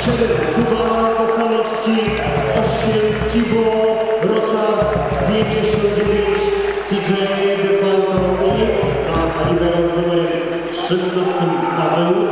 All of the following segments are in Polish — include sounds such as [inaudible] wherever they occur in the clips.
7 Kuba Kochanowski, 8 Tibo Rosard, 59 TJ DeFalco i na libero z numerem 16 Paweł.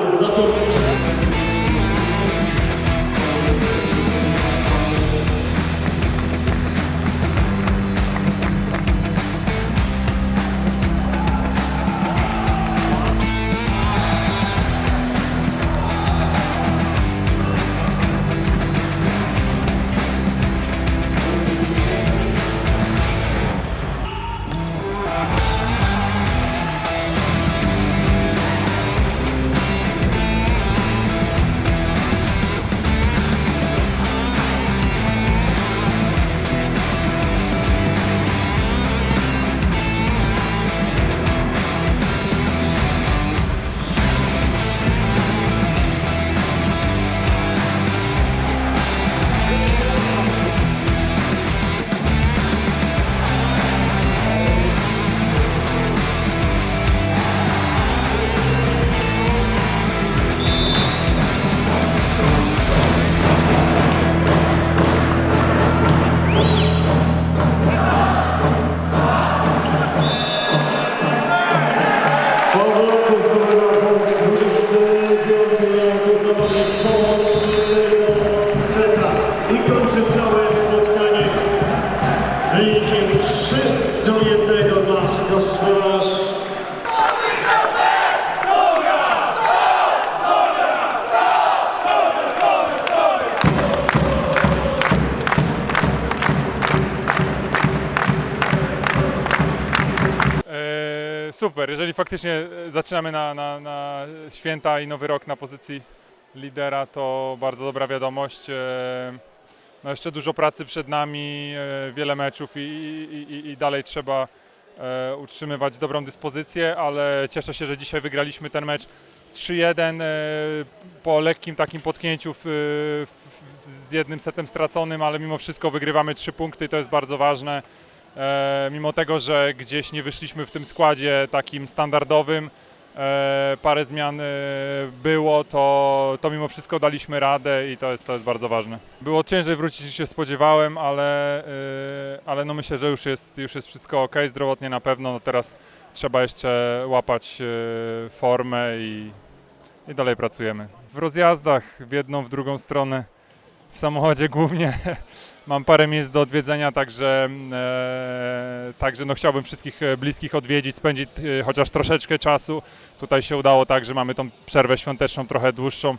Kończy całe spotkanie wynikiem 3 do 1 dla gospodarzy. E, super, jeżeli faktycznie e, zaczynamy na, na, na święta i nowy rok na pozycji lidera, to bardzo dobra wiadomość. No jeszcze dużo pracy przed nami, e, wiele meczów i, i, i, dalej trzeba e, utrzymywać dobrą dyspozycję, ale cieszę się, że dzisiaj wygraliśmy ten mecz 3-1 e, po lekkim takim potknięciu w, w, z jednym setem straconym, ale mimo wszystko wygrywamy trzy punkty i to jest bardzo ważne. Mimo tego, że gdzieś nie wyszliśmy w tym składzie takim standardowym, parę zmian e, było, to, to mimo wszystko daliśmy radę i to jest, to jest bardzo ważne. Było ciężej wrócić niż się spodziewałem, ale, e, ale no myślę, że już jest, już jest wszystko ok, zdrowotnie na pewno. No teraz trzeba jeszcze łapać e, formę i, i dalej pracujemy. W rozjazdach w jedną, w drugą stronę, w samochodzie głównie [laughs] mam parę miejsc do odwiedzenia, także, e, także no chciałbym wszystkich e, bliskich odwiedzić, spędzić e, chociaż troszeczkę czasu. Tutaj się udało tak, że mamy tą przerwę świąteczną trochę dłuższą,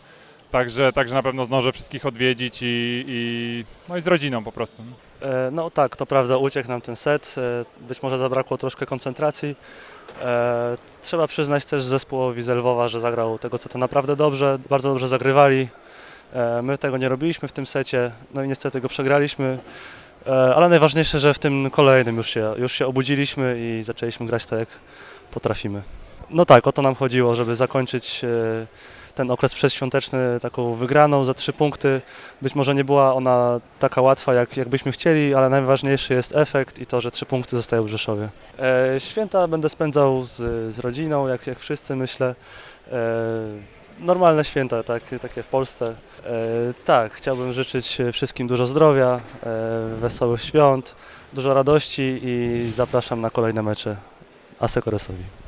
także, także na pewno zdążę wszystkich odwiedzić i, i, no i z rodziną po prostu. E, No tak, to prawda, uciekł nam ten set. e, Być może zabrakło troszkę koncentracji. E, Trzeba przyznać też zespołowi z Lwowa, że zagrał tego seta naprawdę dobrze, bardzo dobrze zagrywali. E, My tego nie robiliśmy w tym secie, no i niestety go przegraliśmy. E, Ale najważniejsze, że w tym kolejnym już się, już się obudziliśmy i zaczęliśmy grać tak, jak potrafimy. No tak, o to nam chodziło, żeby zakończyć e, ten okres przedświąteczny taką wygraną za trzy punkty. Być może nie była ona taka łatwa, jak, jak byśmy chcieli, ale najważniejszy jest efekt i to, że trzy punkty zostają w Rzeszowie. Święta będę spędzał z, z rodziną, jak, jak wszyscy myślę. Normalne święta, tak, takie w Polsce. E, tak, chciałbym życzyć wszystkim dużo zdrowia, e, wesołych świąt, dużo radości i zapraszam na kolejne mecze Asekoresowi.